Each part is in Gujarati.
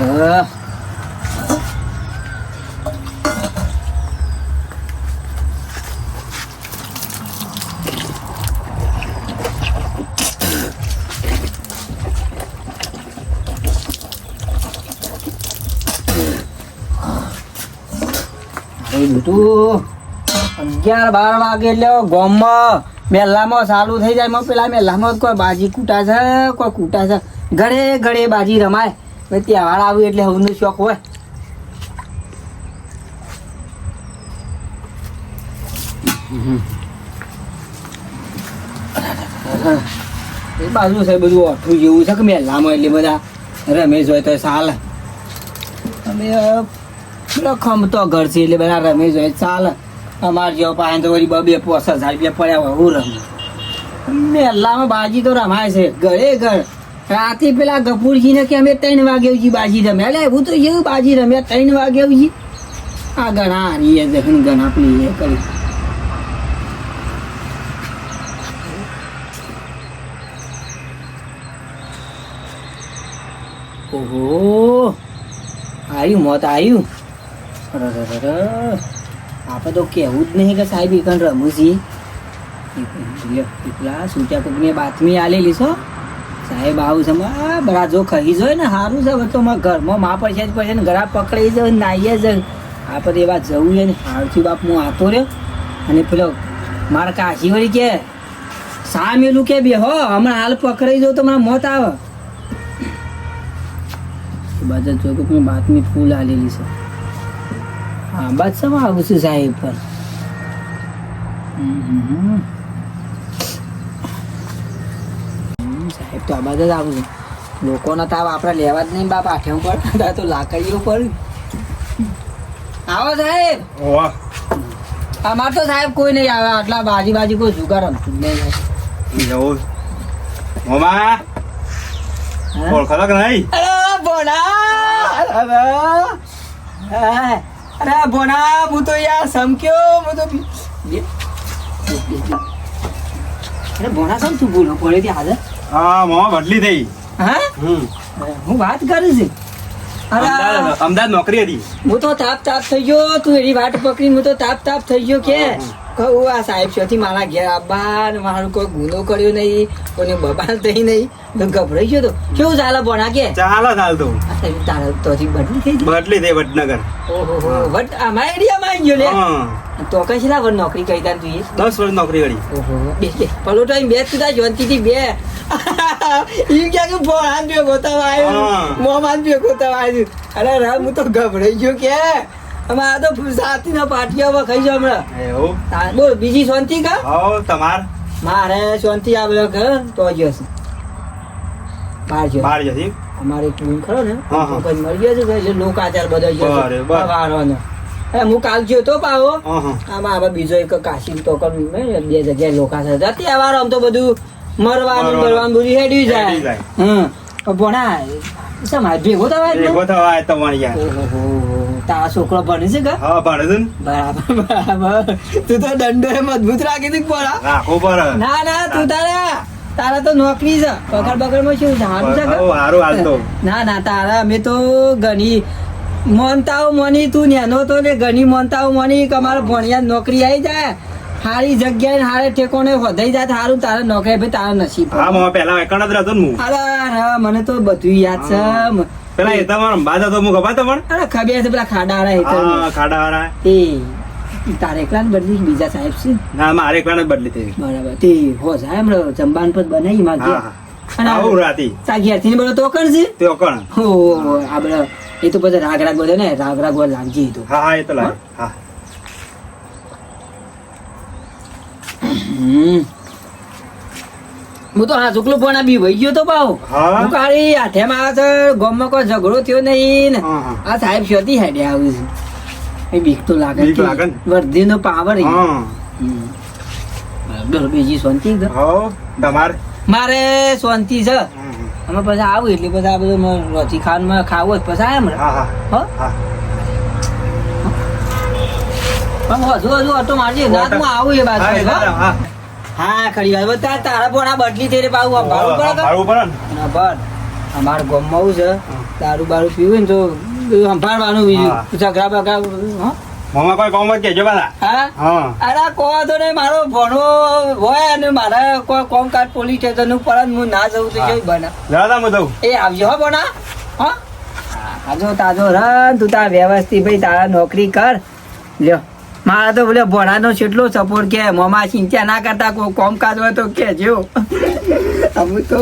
અહ. તું અગિયાર બાર વાગે એટલે ગોમમાં મેલામાં ચાલુ થઈ જાય પેલા મેલામાં કોઈ બાજી કૂટા છે, કોઈ કૂટા છે ઘડે ઘડે બાજી રમાય હવે તહેવાર એટલે હવનો શોખ હોય. બાજુ છે બધું અઠું જેવું છે કે મેલામાં એટલે બધા રમેશ હોય તો ચાલે. અમે પેલો ખમતો ઘર છે એટલે બધા રમેશ હોય, ચાલે. અમાર જેવો પાસે તો વળી બે પોસ હજાર રૂપિયા પડ્યા હોય, હું રમે. મેલામાં બાજી તો રમાય છે, ઘરે ઘર. રાતે પેલા ગફુરજીને કે અમે ત્રણ વાગે ઉજી બાજી રમે એટલે એવું તો એવું બાજી રમ્યા ત્રણ વાગે ઉજી આ ગણા હારી જખન ગણા પેલી એ કરી ઓહો આવ્યું મોત આવ્યું. આપણે તો કહેવું જ નહીં કે સાહેબ એકન રમું છીએ પેલા સૂટ્યા કોકની બાતમી આલેલી છો સાહેબ આવું છે. આ બરા જો ખહી જોય ને સારું છે. તો મારા ઘરમાં મા પડશે જ પડશે ને ઘરા પકડી જાય નાઈએ જાય. આપણે એવા જવું છે ને. હારથી બાપ હું આતો રહ્યો. અને પેલો મારા કાશી વળી કે સામેલું કે બે? હો હમણાં હાલ પકડાઈ જાઉં તો મારા મોત આવે. બધા જો કે પણ બાતમી ફૂલ આલેલી છે. હા સમાં આવું છું સાહેબ પર હમ, હમ, તો આ જ આવું છું. લોકોનો તાવ આપણે લેવા જ નહીં બાપ આઠે ઉપર તાર તો લાકડીઓ પર આવો સાહેબ. અમાર તો સાહેબ કોઈ નહીં આવે આટલા બાજી બાજી કોઈ જુગાર રમતું નહીં. જવું મોમા હા? ઓળખાતો કે નહીં? અરે ભોણા. અરે ભોણા હું તો યાર સમક્યો હું તો. અરે ભોણા સમ તું બોલો પડે ત્યાં હાજર હા મો બદલી થઈ. હા? હું વાત કરું છું. અરે અમદાવાદ અમદાવાદ નોકરી હતી. હું તો તાપ તાપ થઈ ગયો તું એની વાટ પકડી હું તો તાપ તાપ થઈ ગયો કે. કહું આ સાહેબ શોથી મારા ઘેર આબા મારો કોઈ ગુનો કર્યો નહીં કોઈને બબાલ થઈ નહીં. તો ગભરાઈ ગયો તો. કેવું ચાલે ભોણા કે? ચાલો ચાલ તો. આ તો તારે બદલી થઈ બદલી થઈ વડનગર. ઓહો વટ અમારા એરિયામાં આવી ગયો લે? તો કઈ છેલ્લા વર નોકરી કરી તાર તું દસ વર્ષ નોકરી કરી. ઓહો બે પલો ટાઈમ બે તું તાર જોનતી થી બે. ઈ ક્યાં કે હાથ ભેગો થવા આવ્યો? હા. ભેગો થવા આવ્યું? અરે રામ હું તો ગભરાઈ ગયો કે. અમારા તો સાતી ના પાટિયા માં ખાઈ જાવ હમણાં. એવું? બોલ બીજી શાંતિ કા? હો તમાર? મારે શાંતિ આવે ઘર તો જશે બાર જો બાર જો અમારે એક રૂમ ખરો ને. કોઈ મળી ગયો છે એટલે લોકાચાર બધા ગયો. વારવાનો. એ હું કાલ ગયો તો પાવો આમાં હવે બીજો એક કાશી તો બે જગ્યાએ લોકા છે તહેવાર આમ તો બધું મરવાનું મરવાનું. બધું હેડી હેડી જાય. હમ. ભણા શા ભેગો થવાય ભેગો થવાય થવા તમારી યાર. તારા છોકરો ભણે છે કે? હા ભણે છે બરાબર બરાબર. તું તો દંડો એ મજબૂત રાખી દીધી પડા રાખો પડે ના ના તું તારા તારા તો નોકરી છે. પગાર બગારમાં શું સારું છે સારું હાલ તો. ના ના તારા અમે તો ઘણી મોનતાઓ મોની તું નેનો તો ને ઘણી મોનતાઓ મોની કે અમારે ભણ્યા નોકરી આવી જાય. હારી જગ્યાએ હારે ઠેકોને વધાઈ જાય હારું તારા નોકરી ભાઈ તારા નસીબ. હા પેલા એકણ જ રહેતો ને હું. અરે, મને તો બધું યાદ છે. પેલા એ તમારા અંબાજ તો હું ખબર પણ અરે ખબર છે પેલા ખાડા વાળા ખાડા વાળા. એ તારે એકલા ને બદલી બીજા સાહેબ છે. ના મારે એકલા ને બદલી થઈ બરાબર. તે હો સાહેબ જમવાનું પર બનાવી માં હા આવું રાતી. તા ઘેરથી બધો તો કરશે તે અકણ હો આ એ તો પછી રાગ રાગ બધો ને રાગ રાગ બધો તો. હા હા એ તો લાગે. હા. હમ. હું તો હા શુક્લ પણ બી વહી ગયો તો પાવ. હું? કાળી હાથેમાં આવે છે ગામમાં કોઈ ઝઘડો થયો નહીં ને. આ સાહેબ શોધી હેડે આવું છે. એ બીક તો લાગે બીક લાગે વર્ધી નો પાવર હા. બરાબર બીજી શાંતિ છે? હો તમાર? મારે શાંતિ છે. અમે પછી આવું એટલે પછી આ બધું રોટી ખાવાનું ખાવું હોય પછી આમ. હા હા. હા? હજુ હજુ ઓટો મારજે. ના તો હું આવું એ બાજુ હા, ખરી વાત. બતા તારા પણ આ બદલી થઈ રે આ ભાડું પડે? ભાડું પડે ના? બર અમાર ગામમાં આવું છે. દારૂ બારૂ પીવું ને તો સંભાળવાનું બીજું. ઝઘડા બગડા હા? મમ્મા કોઈ કોમ જ કેજો બાલા હા? અરે કો તો નહીં મારો ભણો હોય અને મારે કોઈ કોમકાજ પોલીસ સ્ટેશનનું પરત હું ના જવું તો. કેવું બના? દાદા હું એ આવજો હો ભણા હા? તાજો તાજો રન તું તાર વ્યવસ્થિત ભાઈ તારા નોકરી કર. લ્યો. મારા તો બોલે ભણાનો કેટલો સપોર્ટ કે, મમા ચિંતા ના કરતા કોઈ કોમકાજ હોય તો કેજો અમે તો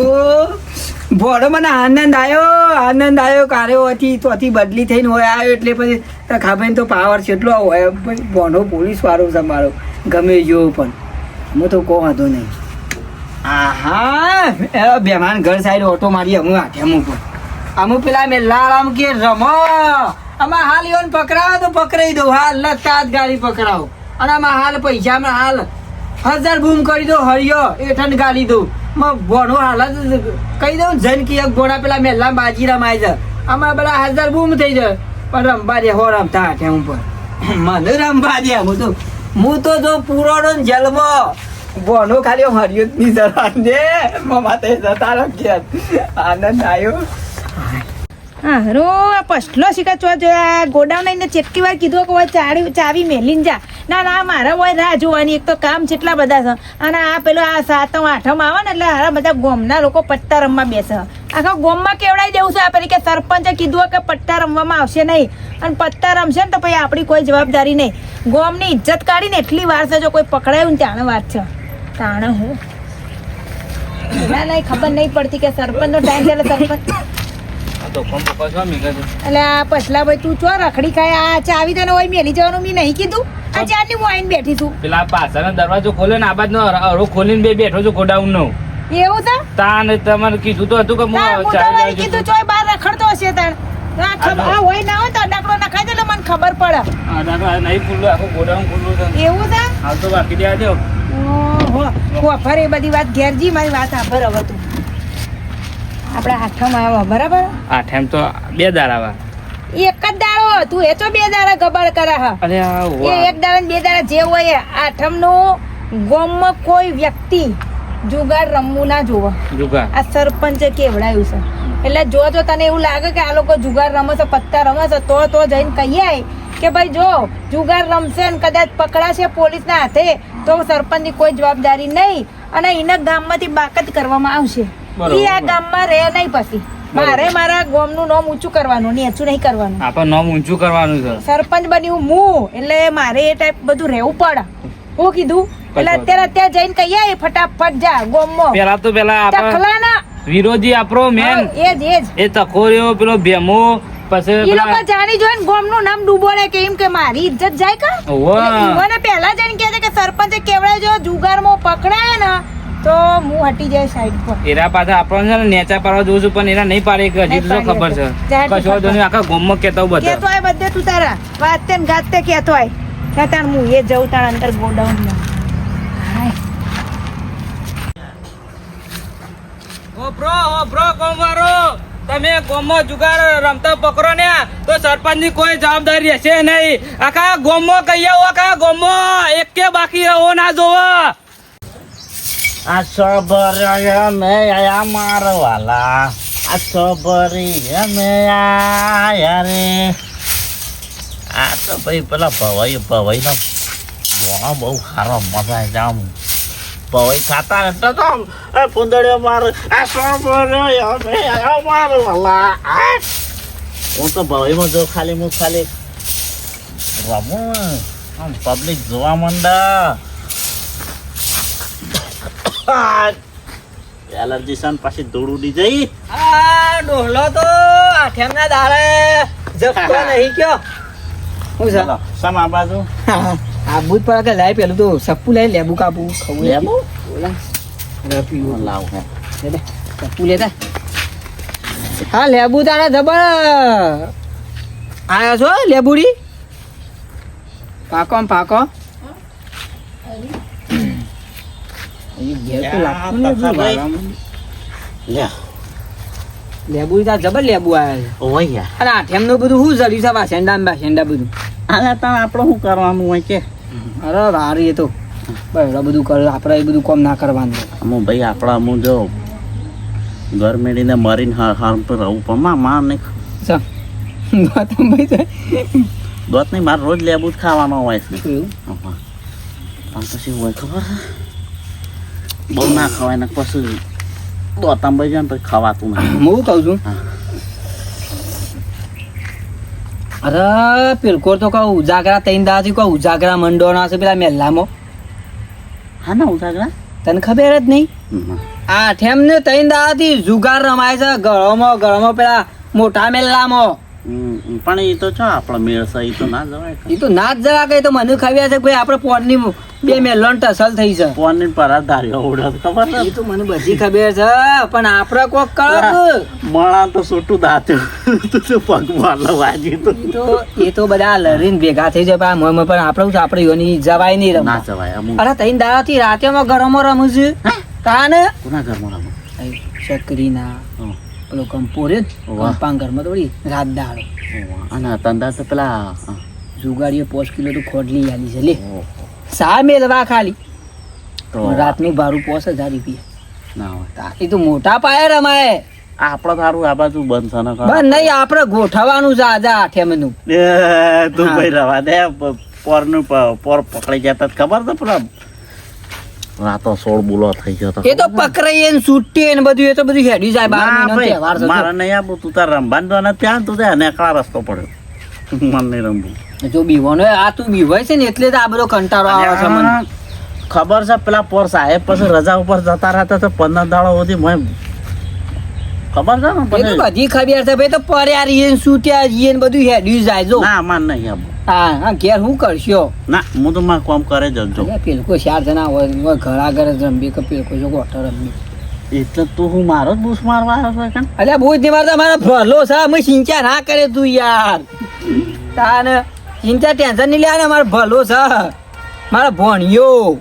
ભણો મને આનંદ આવ્યો આનંદ આવ્યો કાર્યો હતી તોથી બદલી થઈને હોય આવ્યો એટલે પછી ખાભાઈ તો પાવર કેટલો હોય પછી પોલીસ વાળો છે મારો. ગમે જેવો પણ. હું તો કહો વાંધો નહીં. આહા, એ બેમાન ઘર સાઈડ ઓટો મારી અમુ આઠે અમુ પર અમુ પેલા લાલ આમ કે રમો. આમાં હાલ યોન પકડાવો તો પકડાઈ દઉં. હાલ લતાત ગાડી પકડાવો. અને આમાં હાલ પૈસામાં હાલ હજાર બૂમ કરી દો હરિયો એઠન ગાડી દઉં. માં ભણો હાલ જ કહી દઉં જન કી એક ગોળા પેલા મેલા બાજી રમાય છે આમાં પેલા હજાર બૂમ થઈ જાય. પણ રમવા દે હો રમતા હાથે હું પણ મને રમવા દે હું તો. હું તો જો પૂરો જલમો. બોનો ખાલી હરિયો જ ની જરા દે મમા તે જતા રખ્યા આનંદ આવ્યો હારો આ પછલો શીખા ચો જોયા ગોડાઉન આવીને ચેટલી વાર કીધું કે ચાવી ચાવી મેલીને જા. ના ના, મારા હોય રાહ જોવાની, એક તો કામ જેટલા બધા છે. અને આ પેલો આ સાતમ, આઠમ આવે ને એટલે હારા બધા ગોમના લોકો પટ્ટા રમવા બેસે. આખા ગોમમાં કેવડાઈ દેવું છે આ પેલી કે સરપંચે કીધું કે પટ્ટા રમવામાં આવશે નહીં. અને પત્તા રમશે ને તો પછી આપણી કોઈ જવાબદારી નહીં. ગોમની ઇજ્જત કાઢીને એટલી વાર છે જો કોઈ પકડાયું ને ત્યાં વાત છે. તાણે હું. ના નહીં ખબર નહીં પડતી કે સરપંચનો ટાઈમ એટલે સરપંચ એટલે આ પછલા ભાઈ તું ચો રખડી ખાય આ ચાવી તને હોય મેલી જવાનું મેં નહીં કીધું. આ ચારની હું આવીને બેઠી છું. પેલા પાછળનો દરવાજો ખોલે ને આ બાજનો અરો ખોલીને બે બેઠો છું ગોડાઉન નો એવું તો તાને તમારે કીધું તો હતું કે ના, હું હું જાઉં કીધું ચોય બાર રખડતો હશે તાણ. ખબર હોય ના હોય તો અડાકડો નખાય એટલે મને ખબર પડે. નહીં ખુલ્લું આખું ગોડાઉન ખુલ્લું છે. એવું છે? હાલ તો બાકી દો ઓહો બધી વાત ઘેરજી મારી વાત સાંભળ હવે તું. આપણે આઠમ આવો બરાબર? આઠમ તો બે દાડાવા એક જ દાડો તું એ તો બે દાડા ગબડ કરે હા. અરે એ એક દાડા બે દાડા જે હોય આઠમ નો ગોમમાં કોઈ વ્યક્તિ જુગાર રમવું ના જોવે. જુગાર. આ સરપંચે કેવડાયું છે. એટલે જો જો તને એવું લાગે કે આ લોકો જુગાર રમે છે પત્તા રમે છે તો તો જઈને કહીએ કે ભાઈ જો જુગાર રમશે ને કદાચ પકડાશે પોલીસના હાથે તો સરપંચની કોઈ જવાબદારી નહીં. અને એને ગામમાંથી બાકત કરવામાં આવશે. ઈ આ ગામમાં રહે નહીં પછી. મારે મારા ગામનું નામ ઊંચું કરવાનું નીચું નહીં કરવાનું. આપણે નામ ઊંચું કરવાનું છે. સરપંચ બન્યું હું એટલે મારે એ ટાઈપ બધું રહેવું પડે. હું કીધું? એટલે અત્યારે અત્યારે જઈને કહીએ ફટાફટ જા ગોમમાં. પેલા તો પેલા આપણે વિરોધી આપણો મેન હા, એજ એજ. એ તખોરીઓ પેલો ભેમો પછી લોકો જાણી જોઈને ગોમનું નામ ડૂબોડે કે એમ કે મારી ઇજ્જત જાય કા? ઓવા. પહેલા જઈને કહે છે કે સરપંચે કેવડાય જો જુગારમાં પકડાય ને તો હું હટી જાય સાઈડ પર. એરા પાછા આપણને છે ને નેચા પાડવા જોઉં છું પણ એરા નહીં પાડે કે હજી તો ખબર છે. કશો તો આખા ગોમમાં કેતો બધા. હોય બધે તું તારા. વાતે ને ગાતે કેતો હોય. ત્યાં હું એ જઉં તાણ અંદર ગોડાઉનમાં. હાય. ઓપરો ઓપરો ગોમવારો તમે ગોમો જુગાર રમતા પકડો ને તો સરપંચની કોઈ જવાબદારી હશે નહીં. આખા ગોમો કહીએ આખા ગોમો એક કે બાકી રહો ના જોવો. આ સબરી મે આયા મારવાલા આ સબરી અમે આયા રે. આ તો ભાઈ પેલા ભવાઈ ભવાઈ નો ગોણો બહુ સારો મજા જામ ભવાઈ ખાતા હતા તો એ ફૂંદડીઓ માર આ સબરી મે આયા મારવાલા હું તો ભવાઈમાં જો ખાલી, હું ખાલી રમું. આમ પબ્લિક જોવા માંડા. એલર્જી સન પાછી દોડું દી જઈ આ ડોહલો તો આઠેમના દાડે જપતો નહીં કયો. હું છે? સમ આ બાજુ? આ બૂટ પર કે લાય પેલું તો સપ્પુ લઈ લેબુ કાપુ ખવું લેબુ? પીવું. લાવ હે. સપ્પુ લેતા હા લેબુ તારા જબર. આયા છો લેબુડી? પાકો પાકો અહીં ઘેર તો લાગતું નથી ભાઈ. વાળામાં. લે લેબુ જબર લેબુ આયા છે. ઓય અને આઠેમનું બધું શું જડ્યું છે? બાસેંડા બધું. આને તાણ આપણે શું કરવાનું હોય કે? અરે વારી એ તો. બરાબર બધું કર આપણે એ બધું કોમ ના કરવાનું. અમુ ભાઈ આપણા અમુ જો ઘર મેળીને મરીને હાર હાર પર રહું. પણ માં માં ને દોત નહીં મારે રોજ લેબુ જ ખાવાનો હોય છે. પણ પછી હોય ખબર? છે? બહુ ના ખવાય ને પછી દોતાંબાઈ જાય ને પછી ખવાતું નથી હું કહું છું? અરે પેલકોર તો કહું ઉજાગરા તૈન દાદી કહું ઉજાગરા મંડોના છે પેલા મેલ્લામાં હા ના ઉજાગરા? તને ખબર જ નહીં. આ ઠેમ ને તૈન દાદી જુગાર રમાય છે ગળોમાં ગળોમાં પેલા મોટા મેલ્લામાં. પણ એ તો છો આપણો મેળ છે એ તો ના જવાય એ તો ના જ જવા કઈ તો મને ખબર છે ભાઈ આપણે પોરની બે મેલ્લો ટસલ થઈ છે. ફોન પરા ધાર્યો ઉડે ખબર છે? એ તો મને બધી ખબર છે પણ આપણે કોક કળક મણા તો છોટું દાત્યું તો તો પગ મારલો વાજી તો. એ તો બધા લરીને ભેગા થઈ જાય પણ મમ પણ આપણે છે, આપણે યોની જવાય નહીં ના રમવા જવાય અરે તૈન દાડાથી રાતે માં ગરમો રમું છું. કાન? કોના ઘરમાં રમું? ચકરીના. પેલો કંપોરે. કંપાંગરમાં થોડી રાત દાડો. અને તંદા તો પેલા જુગાડીએ પોચ કિલો તો ખોડલી આલી છે લે સા મેલવા ખાલી તો રાતનું ભાડું પોસ હજાર રૂપિયા ના હોય એ તો મોટા પાયે રમાય આપણે તારું આ બાજુ બંધ છે? બસ નહીં આપણે ગોઠવવાનું છે આજે આઠે મનું તું ભાઈ રવા દે પોરનું પોર પકડી જતા ખબર તો પેલા રાતો સોળ બોલો થઈ ગયો તો. એ તો પકડાઈએ ને છૂટીએ ને બધું એ તો બધું હેડી જાય બાર મારે નહીં આપું તું તાર રમવાનું ને ત્યાં તું ત્યાં નેકળા રસ્તો પડ્યો મને નહીં રમવું. જો બીવાનો આ તું બીવાય છે ને એટલે તો આ બધો કંટાળો આવે છે મને. ખબર છે પેલા પોર સાહેબ પછી રજા ઉપર જતા રહેતા તો પંદર દાડો સુધી મેં ખબર છે ને તો બધી ખબર છે ભાઈ તો पर्યા રહીએ ને છૂટ્યા જઈએ ને બધું હેડ્યું જાય જો. ના માન નહીં આપું હા હા ઘેર હું કરશો? ના હું તો મારું કામ કરે જજો પેલકો ચાર જણા હોય ઘર આગળ જ રમવી કે પેલકો જો ગોઠો રમવી? એટલે તું હું મારો જ બૂસ મારવા આવ્યો છે અલ્યા બહુ જ મારતા મારા ભલો છે. અમે સિંચા ના કરે તું યાર. તાને સિંચા ટેન્શન નહીં લે મારો ભલો છે. મારા ભણ્યો.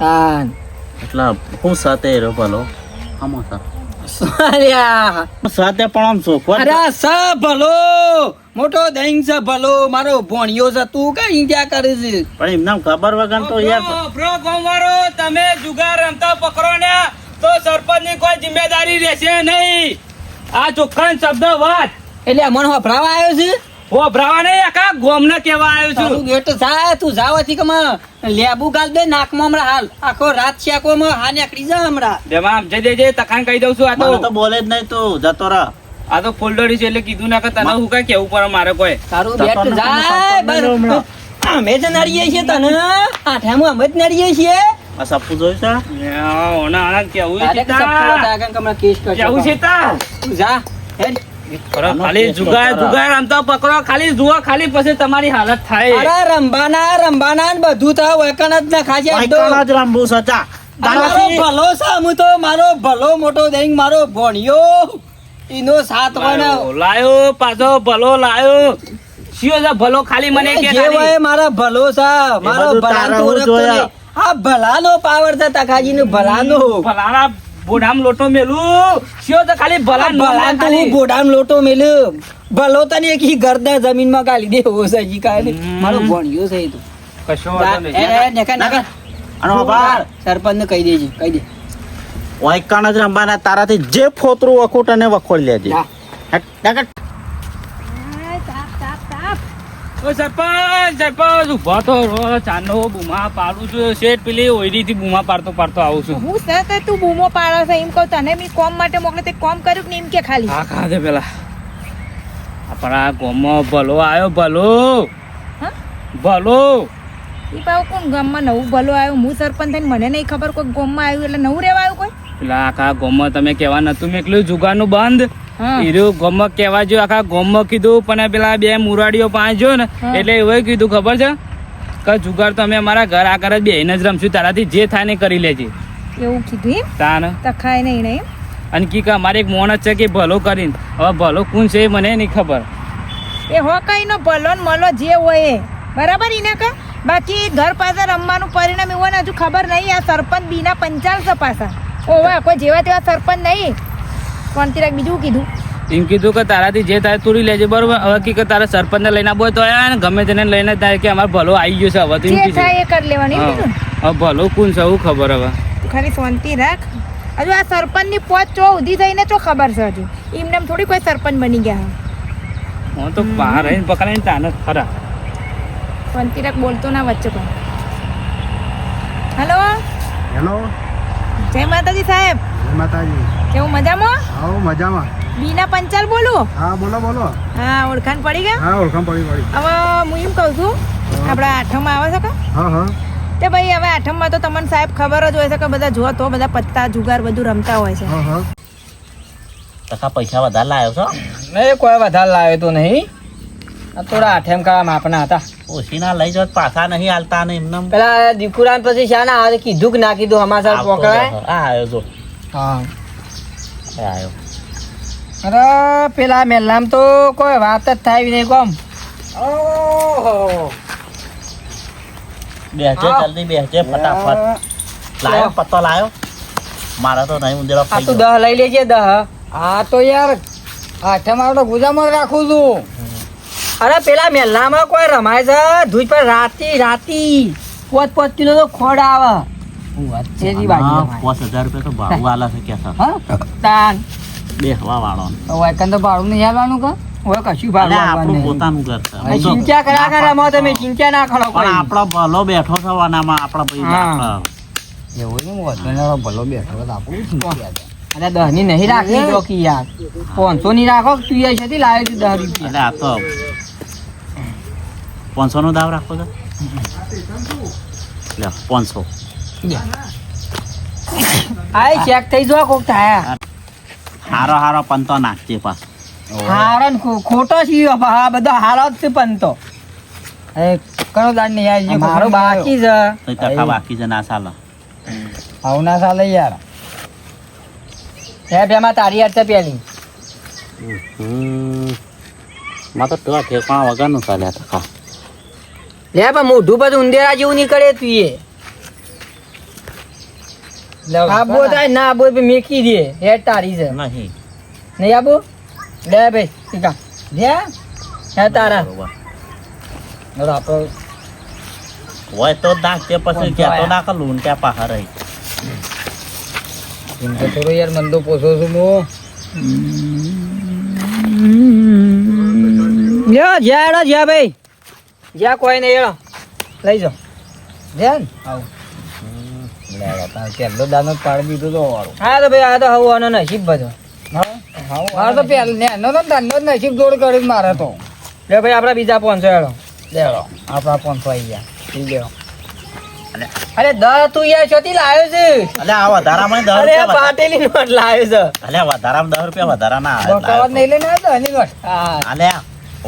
તાન. એટલે હું સાથે રહ્યો ભલો. આમાં સર સાથે પણ આમ અરે સ ભલો મોટો દહીં છે ભલો મારો ભણ્યો છે તું કઈ ઇન્ડિયા કરે છે? પણ એમને ખબર વગર તો યાર. બ્રો, તમે જુગાર રમતા પકડો ને તો સરપંચની કોઈ જિમ્મેદારી રહેશે નહીં. આ ચોખ્ખા શબ્દ વાત. એટલે મને વપરાવા આવ્યો છે? ઓ ભરાવા ને આખા ગોમ ને કેવા આવ્યો છું. તું ગેટ જા તું જાવાથી કે માં. લેબુ ગાલ દે નાકમાં હમણાં હાલ. આખો રાત શેકોમાં હા નીકળી જા હમણાં. જેમાં જઈ દેજે તખાન કહી દઉં છું આ તો. તો બોલે જ નહીં તું જતો રહ. આ તો ફોલ્ડરી છે એટલે કીધું ના કે તને હું કઈ કેવું પડે મારે કોઈ. તારું બેટ જાય બસ. અમે જ નડીએ છીએ તને. આઠામાં અમે જ નડીએ છીએ. આ સપુ જોયું છે? ઓના આના કેવું છે કે કે. કેવું છે તા? જા હેડ. ખરો, ખાલી જુગાર જુગાર રમતા પકડો ખાલી જુઓ ખાલી પછી તમારી હાલત થાય. અરે રંબાના રંબાના બધું તો વૈકણ જ ના ખાજે અડધો. જ રમવું છે મારો ભલો છે તો મારો ભલો મોટો દહીં મારો ભણ્યો. ઈનો સાત હોય લાયો, પાછો ભલો લાયો. શિયો છે ભલો ખાલી મને કે જે હોય મારા ભલો સા મારો ભલાનો. આ ભલાનો પાવર છે તખાજી નો ભલાનો. ભલાના બોડામ લોટો મેલું. શિયો તો ખાલી ભલા ભલા તો હું ખાલી. લોટો મેલું. ભલો તને એક ગરદા જમીનમાં ગાલી દેવો છે હજી કાલે. મારો ભણ્યો છે તો. કશો નકા, નકા. અને બાબા સરપંચ ને કહી દેજે કહી દે. વાયકાના જ રમવાના તારાથી જે ફોતરું વખોટ અને વખોડ લેજે જા. હટ, ડાકટ. ઓ સરપંચ સરપંચ ઊભો તો રહો. ચાંદો બૂમા પાડું છું. શેઠ પેલી ઓયડીથી બૂમા પાડતો પાડતો આવું છું. હું સર તું બૂમો પાડો છે એમ કહું તને બી કોમ માટે મોકલે તે કોમ કર્યું કે એમ કે ખાલી? હા ખાધે પેલા. આપણા ગામમાં ભલો આવ્યો ભલો. હા? ભલો. કોણ ગામમાં નવું ભલો આવ્યો હું સરપંચ થઈને મને નહીં ખબર કોઈ ગામમાં આવ્યું એટલે નવું રહેવા આવ્યું કોઈ? પેલા આખા ગામમાં તમે કહેવા નતું મેકલ્યું જુગાનું બંધ. હીરું ગામમાં કહેવા જો આખા ગામમાં કીધું પણ પેલા બે મુરાડીઓ પાંચ જો ને એટલે એવું કીધું ખબર છે? કે જુગાર તમે અમારા ઘર આગળ જ બેહીને જ રમશું તારાથી જે થાય ને કરી લેજે. એવું કીધું તાન તખાય નહીં નહીં અને કી કે અમારે એક મોણસ છે કે ભલો કરીને. હવે ભલો કોણ છે એ મને નહીં ખબર. એ હો કઈ નો ભલો ને મલો જે હોય એ. બરાબર ઈને કા બાકી ઘર પાસે રમવાનું પરિણામ એવું હોય ને હજુ ખબર નહીં આ સરપંચ બીના પંચાલ છે પાછા. ઓવા કોઈ જેવા તેવા સરપંચ નહીં. કોણ તિરાક બીજું કીધું? એમ કીધું કે તારાથી જે તારે તૂરી લેજે બરોબર? હવે કી કે તારા સરપંચને લઈને આવો તો આયા ને ગમે તેને લઈને તારે કે અમાર ભલો આવી ગયો છે હવે તો એમ જે કીધું. થાય એ કરી લેવાનું એમ કીધું હા. હવે ભલો કોણ છે એવું ખબર હવે. ખાલી શાંતિ રાખ. હજુ આ સરપંચ પોત ચો ઉધી થઈને ચો ખબર છે હજુ. એમને એમ થોડી કોઈ સરપંચ બની ગયા હું તો બહાર રહીને પકડાઈને તાને ખરા. શાંતિ રાખ બોલતો ના વચ્ચે પણ. હેલો હેલો જય માતાજી સાહેબ. માતાજી. કેવું મજામાં? હા મજામાં. બીના પંચાલ બોલું? હા બોલો બોલો. હા ઓળખાણ પડી ગયા? હા ઓળખાણ પડી પડી. હવે હું એમ કહું છું આપણા આઠમમાં આવે છે કે? હા હા. તે ભાઈ હવે આઠમમાં તો તમને સાહેબ ખબર જ હોય છે કે બધા જો તો બધા પત્તા જુગાર બધું રમતા હોય છે. હા હા. પૈસા વધારે લાવ્યો છો? નહીં કોઈ વધારે લાવ્યો તો નહીં. થોડા આઠેમ કામ આપના હતા. ઓછીના લઈ જાવ પાછા નહીં હાલતા ને એમને. પેલા દીકુરાન પછી શાના આવે કીધું કે ના કીધું અમારા સાહેબ પકડાય આ આવ્યો જો. હા. આવ્યો અરે પેલા મેલામ તો કોઈ વાત જ થાય નહીં કોમ. બેસે જલ્દી બેસે ફટાફટ. લાયો પત્તો લાયો. મારા તો નહીં ઉંદેડો આ તું દહ લઈ લેજે દહ. આ તો યાર આઠમ આવડો ગુજામાં રાખું છું. અરે પેલા મેલામાં કોઈ રમાય છે? ધૂજ પર રાતી રાતી. પોત પોત કિલો તો ખોડ આવે. વચ્ચેની બાજુ પાંચ હજાર રૂપિયા તો ભાડું આલે છે કે તાન. બેસવા વાળો. હવે એકન તો ભાડું નહીં હાલવાનું કા? હવે કશું ભાડું આપણું પોતાનું ઘર છે. ચિંતા કર્યા કરે એમાં તમે ચિંતા ના કરો પણ આપણો ભલો બેઠો છે વાનામાં આપણા ભાઈ એવું નહીં વધુ ભલો બેઠો તો આપણું ચિંતા છે. દહની નહીં રાખી ચોકી યાર. પાંચસો ની રાખો તું યાર છેથી લાવ્યો છું દહ રૂપિયા? આ તો પાંચસો નો દાવ રાખો છો પાંચસો. આય ચેક થઈ જો કોક થાય હારો હારો પંતો નાખજે પાસ હારણ ખોટો છે આ બધો હારો જ છે પંતો. એ કયો દાડ નહીં યાર મારો બાકી છે. તો ટકા બાકી છે ના ચાલે. આવ ના સાલે યાર. હે બેમાં તારી યાર છે પેલી. માં તો પેલા ઠેકાણા વગરનું ચાલ્યા ટકા. લે પણ મોઢું બધું ઉંદેરા જેવું નીકળે તું એ. આબો થાય ના આબો તો મેકી દે હેડ તારી છે. નહીં. નહીં આબો? લે ભાઈ ટીકા. લે હે તારા બરોબર. હોય તો જ નાખજે પછી કે તો નાખ લૂંટ્યા પાહા રહી એમ તો થોડો યાર મંદો પોસો છું હું. લ્યો જ્યાં એડો જ્યાં ભાઈ. જ્યાં કોઈ નહીં એડો લઈ જાઓ. ધ્યાન આવું. પહેલો દાનો પાડી દીધો તો વાળું હા તો ભાઈ આ તો હવું આનો નસીબ બધો. હા? તો પહેલો એનો તો દાનો જ નસીબ જોડ કર્યું મારે તો. લે ભાઈ આપડા બીજા પાંચસો હેડો. લેડો. આપડા પાંચસો આવી ગયા. લેવો અરે દસ તું યાર છોતી લાવ્યો છે. અલે આ વધારામાં દસ અરે પાટેલી નોટ લાવ્યો છે. અલે વધારામાં દસ રૂપિયા વધારા ના આવે. નહીં લઈને આવ્યો એની નોટ. અલે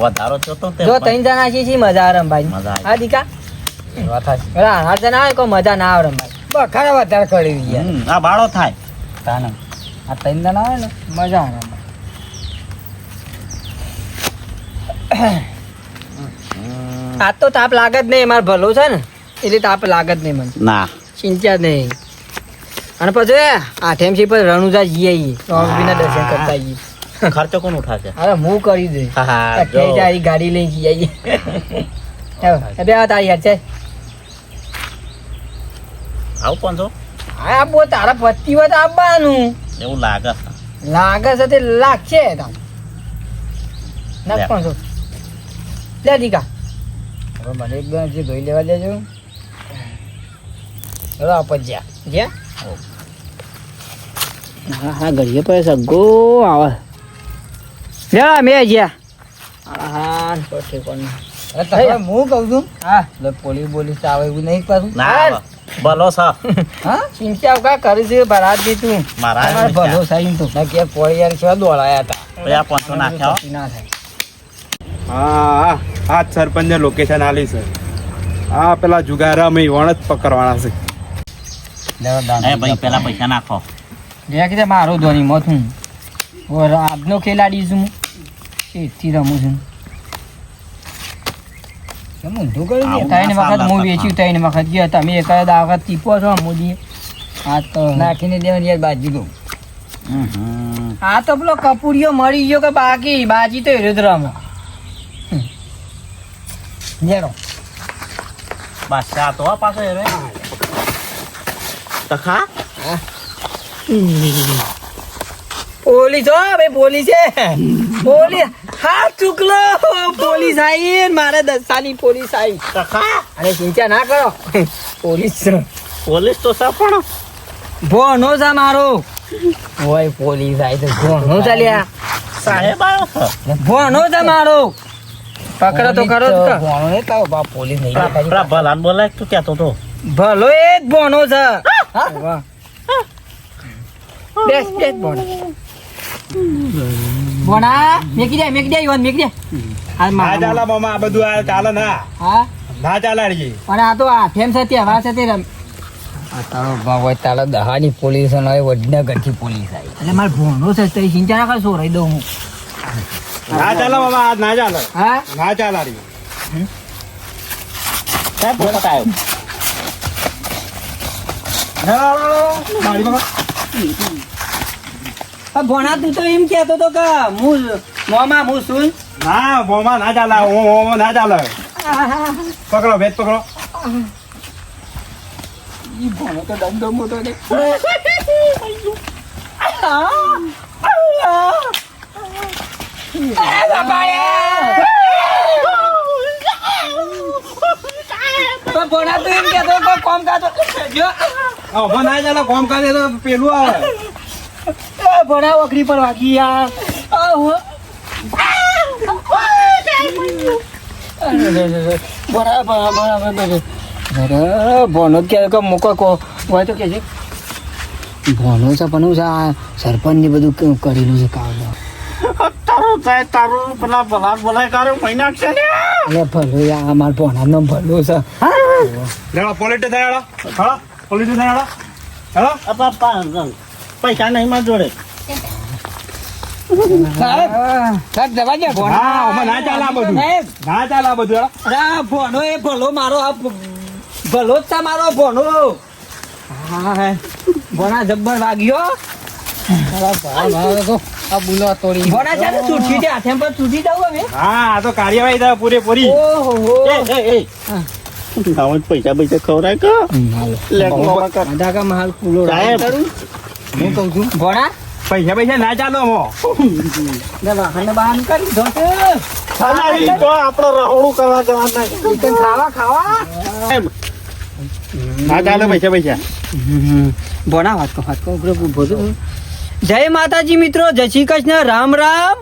વધારો છો તો જો ત્રણ જણા છીએ મજા આવે રમભાઈ મજા. હા દીકા. પેલા આઠ જણા આવે કોઈ મજા ના આવે રમભાઈ બખાડા વધારે કરી યાર આ ભાડો થાય. તાને. આ ત્રણ જણા આવે ને મજા આવે આ તો તાપ લાગે જ નહીં મારે ભલું છે ને એટલે તાપ લાગે જ નહીં મને. ના. ચિંતા નહીં. અને પછી આઠેમથી પછી રણુજા જઈએ સ્વામીના દર્શન કરતા જઈએ ખર્ચો કોણ ઉઠાશે અરે હું કરી દે. હા, હા, ગાડી લઈ જઈએ. બે આ તારી યાર છે? આવું પાંચસો હા બો તારા પતિ હોય તો આપવાનું. એવું લાગે છે. લાગે છે તે લાગશે તાર ના લે. પાંચસો લે દીકા. હવે મને એક બે જે ધોઈ લેવા દેજો. હવે આપ જ્યાં જ્યાં? હા હા ઘડીએ પર સગો આવે. લે મેં જ્યાં. હા તો ઠેકોને હું કહું છું? હા. પોલીસ બોલીસ આવે એવું નહીં પાછું? ના. ભલો છે. હા? ચિંતા કા કરી છે ભરાત દી તું મારા ભલો સાઈન તો ના કે પોળી યાર કેવા દોડાયા હતા. પછી આ નાખ્યો? ના થાય. હા હા આ સરપંચને લોકેશન આલી છે. હા પેલા જુગારા અમે વણ જ પકડવાના છે. એ ભાઈ પેલા પૈસા નાખો. જે કીધે મારો ધોની મત હું. ઓર આજનો ખેલાડી છું એથી રમું છું. ઊંધું ત્રણ વખત હું વેચ્યું ત્રણ વખત ગયા. તમે એક જ આ વખત ટીપો છો મોદી. આ તો નાખીને દેવાની યાર બાજી દઉં. આ તો પેલો કપૂરિયો મરી ગયો કે બાકી? બાજી તો રુદ્રામાં. જ બસ આ તો પાછો તખા? ટકા પોલીસ હો ભાઈ પોલીસ છે. પોલીસ હા ચૂકલો. પોલીસ આવી મારે દસ્તાની પોલીસ આવી અરે ચિંતા ના કરો. પોલીસ. પોલીસ તો સા પણ. ભોનો છે મારો. ઓય પોલીસ આવી તો ભોનો ચાલ્યા સાહેબ આવ્યો ભોનો છે મારો. પકડો તો કરો. ભોનો ને કહો બા પોલીસ નહીં ભલાન બોલાય તું કહેતો તો. ભલો એ જ ભોનો છે. બેસ બેસ ભોનો ભોણા મેકી દે મેકી દે યુવાન મેકી દે આ ના ચાલે મામા આ બધું આ ચાલે ના હા ના ચાલે અડજી પણ આ તો આ ફેમ છે તહેવાર છે તે રમ આ તારો ભાવ હોય તારા દહાની પોલીસ અને હવે વડનગરથી પોલીસ આવી એટલે મારે ભોણો છે તે સિંચા ના કરશો રહી દઉં હું ના ચાલે મામા આ ના ચાલે હા ના ચાલે અડજી સાહેબ બોલો આવ્યો મારી મામા ભોણા તું તો એમ કેતો તો કે હું મોમાં હું શું ના મોમાં ના ચાલે ઓ ઓ ના ચાલે. પકડો ભેદ પકડો. ઈ ભણો તો દંડો મોટો ને ભોણા તું એમ કહેતો કે કોમ કાતો જો ના ચાલે કોમ કરે તો પેલું આવે. ભોણા વખરી પર વાગી યાર. આહો. ભોણા ભોણા ભોણા ભોણા અરે ભોનો જ કે મૂકો કો હોય તો કે છે ભોનો છે પણ આ સરપંચને બધું કરેલું છે કામ. તારું સાહેબ તારું પેલા ભલાન બોલાય તારું મહિના છે ને? અરે ભલો યાર અમાર ભોણા નો ભલો છે. લેડો પોલીસ સ્ટેશન હેડો હેડો પોલીસ સ્ટેશન હેડો હેડો આપા પા- પૈસા નહીં માર જોડે? સાહેબ સાહેબ જવા દે ભોણા હા આમાં ના ચાલે આ બધું. સાહેબ ના ચાલે આ બધું હેડો અરે આ ભોનો એ ભલો મારો આ ભ- ભલો જ છે મારો ભોનો. હા ભોણા જબ્બર વાગ્યો. ભોણા છે ને છૂટી દે હાથે પર છૂટી દઉં હવે. હા આ તો કાર્યવાહી થાય પૂરેપૂરી. ઓહો એ એ એ. પૈસા પૈસા ખવડાય કે? માલ. હું કહું છું ભોણા પૈસા પૈસા ના ચાલો વાહન કરી દો તે. ખાલી તો આપણો રહોડું કરવા જવાના ખાવા ખાવા. ના ચાલો પૈસા પૈસા. ભોણા વાત કહો વાત કહો ઉભરો ઊભો થો. જય માતાજી મિત્રો જય શ્રી કૃષ્ણ. રામ રામ.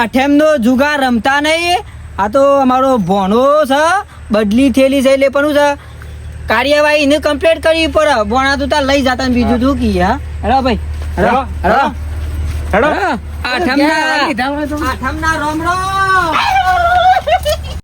આઠેમનો જુગાર રમતા નહીં. આ તો અમારો ભોણો છે બદલી થેલી છે એટલે પણ છે? કાર્યવાહી ને કમ્પ્લીટ કરવી પડે. બોણા તું તાર લઈ જતા બીજું તું કી હા? હેડો ભાઈ. હેડો હેડો હેડો. આઠમના આઠમના રામ રામ